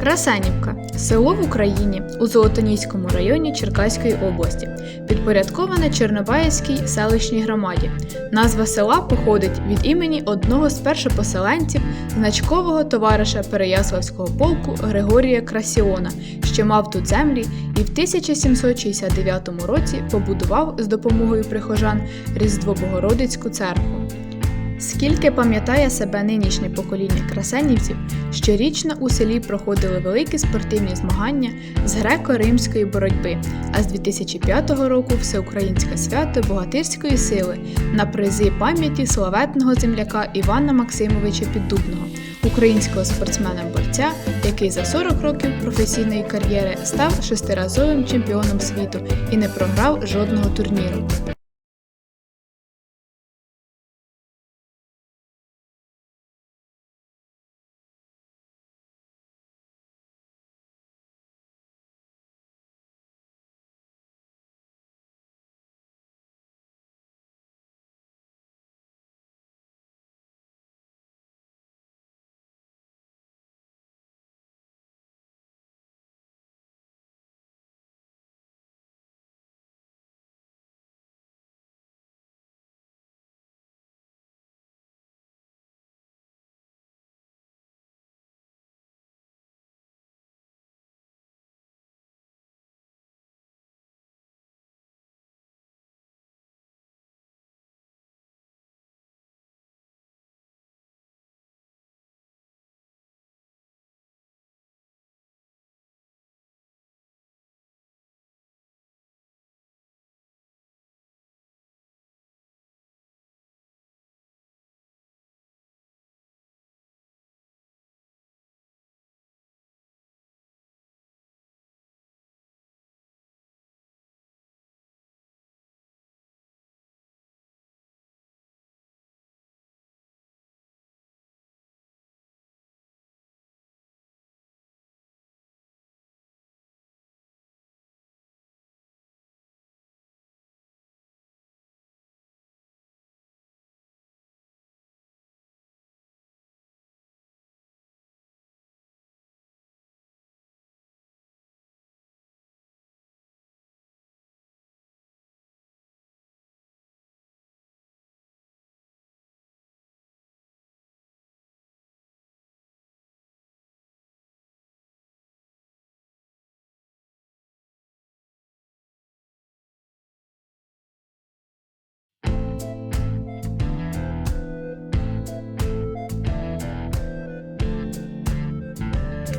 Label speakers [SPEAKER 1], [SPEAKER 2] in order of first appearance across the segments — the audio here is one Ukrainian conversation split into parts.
[SPEAKER 1] Красенівка село в Україні у Золотоніському районі Черкаської області, підпорядковане Чорнобаївській селищній громаді. Назва села походить від імені одного з першопоселенців значкового товариша Переяславського полку Григорія Красіона, що мав тут землі і в 1769 році побудував з допомогою прихожан Різдво Богородицьку церкву. Скільки пам'ятає себе нинішнє покоління красенівців, щорічно у селі проходили великі спортивні змагання з греко-римської боротьби, а з 2005 року всеукраїнське свято богатирської сили на призи пам'яті славетного земляка Івана Максимовича Піддубного, українського спортсмена-борця, який за 40 років професійної кар'єри став шестиразовим чемпіоном світу і не програв жодного турніру.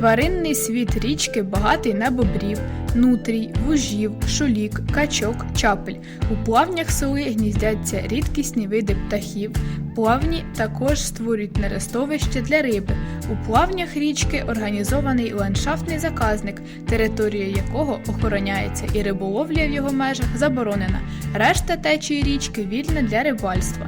[SPEAKER 1] Тваринний світ річки багатий на бобрів, нутрій, вужів, шулік, качок, чапель. У плавнях сели гніздяться рідкісні види птахів. Плавні також створюють нерестовище для риби. У плавнях річки організований ландшафтний заказник, територія якого охороняється і риболовля в його межах заборонена. Решта течії річки вільна для рибальства.